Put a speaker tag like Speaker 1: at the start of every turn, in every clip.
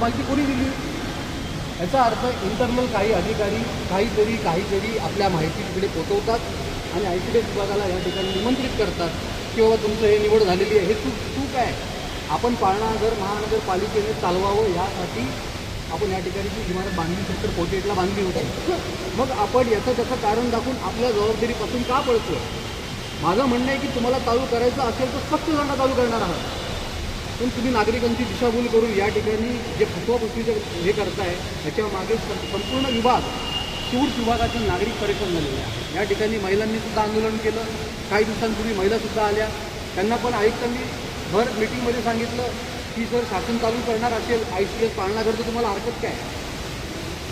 Speaker 1: माहिती कोणी दिली? याचा अर्थ इंटरनल काही अधिकारी काहीतरी काहीतरी आपल्या माहिती तिकडे पोचवतात आणि आय टी डी विभागाला या ठिकाणी निमंत्रित करतात की बाबा तुमचं हे निवड झालेली आहे. हे चूक चूक आहे. आपण पाळणागर महानगरपालिकेने चालवावं यासाठी आपण या ठिकाणी जी इमारत बांधली सेक्टर फोर्टी एटला बांधली होती. मग आपण याचं त्याचं कारण दाखवून आपल्या जबाबदारीपासून का पळतो माझं म्हणणं आहे की तुम्हाला चालू करायचं असेल तर स्पष्ट जाणं चालू करणार आहात. पण तुम्ही नागरिकांची दिशाभूल करून या ठिकाणी जे फसवाफसवीचं हे करताय ह्याच्या मागे संपूर्ण विभाग शूट विभागातील नागरिक परेशान झालेले आहे या ठिकाणी महिलांनी सुद्धा आंदोलन केलं. काही दिवसांपूर्वी महिलासुद्धा आल्या. त्यांना पण आयुक्तांनी भर मिटिंगमध्ये सांगितलं की जर शासन चालू करणार असेल आय सी एस पाळणाघर तर तुम्हाला हरकत काय?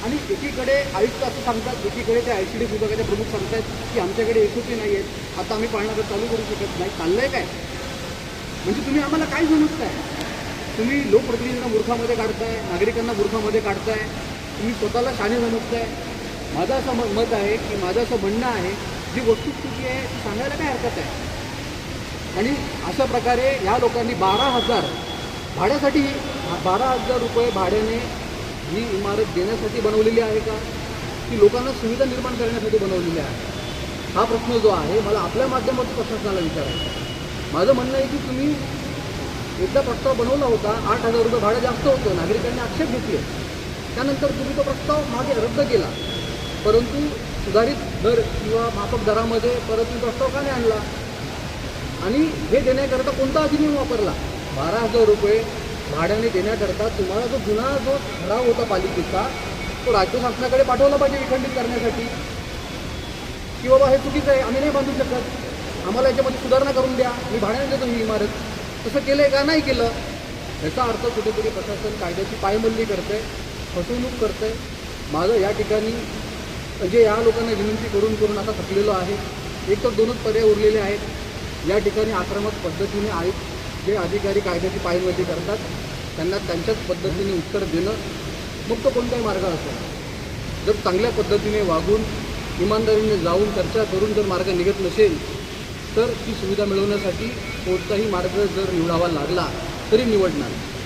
Speaker 1: आणि एकीकडे आयुक्त असं सांगतात एकीकडे ते आय सी डी विभागाचे प्रमुख सांगतात की आमच्याकडे एस ओ पी नाही आहेत. आता आम्ही पाळणाघर चालू करू शकत नाही. चाललं आहे काय? म्हणजे तुम्ही आम्हाला काय समजताय तुम्ही लोकप्रतिनिधींना मूर्खामध्ये काढताय नागरिकांना मूर्खामध्ये काढताय तुम्ही स्वतःला शाणे समजताय माझं असं म- मत आहे की माझं असं म्हणणं आहे जी वस्तुस्थिती आहे ती सांगायला काय हरकत आहे? आणि अशा प्रकारे ह्या लोकांनी बारा हजार भाड्यासाठी बारा हजार रुपये भाड्याने ही इमारत देण्यासाठी बनवलेली आहे का? ती लोकांना सुविधा निर्माण करण्यासाठी बनवलेली आहे? हा प्रश्न जो आहे मला आपल्या माध्यमातून प्रशासनाला विचारायचा आहे. माझं म्हणणं आहे की तुम्ही एकदा प्रस्ताव बनवला होता आठ हजार रुपये भाडं जास्त होतं नागरिकांनी आक्षेप घेतले. त्यानंतर तुम्ही तो प्रस्ताव मागे रद्द केला. परंतु सुधारित दर किंवा माफक दरामध्ये परत तुम्ही प्रस्ताव का नाही आणला? आणि हे देण्याकरता कोणता अधिनियम वापरला? बारा हजार रुपये भाड्याने देण्याकरता तुम्हाला जो जुना जो ठराव होता पालिकेचा तो राज्य शासनाकडे पाठवला पाहिजे विखंडित करण्यासाठी. की बाबा हे चुकीचं आहे आम्ही नाही बांधू शकत. आम्हाला याच्यामध्ये सुधारणा करून द्या. मी भाड्याने देतो ही इमारत. तसं केलं आहे का? नाही केलं. याचा अर्थ कुठेतरी प्रशासन कायद्याची पायमल्ली करते फसवणूक करते माझं या ठिकाणी म्हणजे या लोकांना विनंती करून करून आता थकलेलो आहे. एक तर दोनच पर्याय उरलेले आहेत. या ठिकाणी आक्रमक पद्धतीने आयुक्त जे अधिकारी कायद्याची पायमल्ली करतात त्यांना त्यांच्याच पद्धतीने उत्तर देणं मग तो कोणताही मार्ग असेल जर चांगल्या पद्धतीने वागून इमानदारीने जाऊन चर्चा करून जर मार्ग निघत नसेल तर ती सुविधा मिळवण्यासाठी कोणताही मार्ग जर निवडावा लागला तरी निवडणार.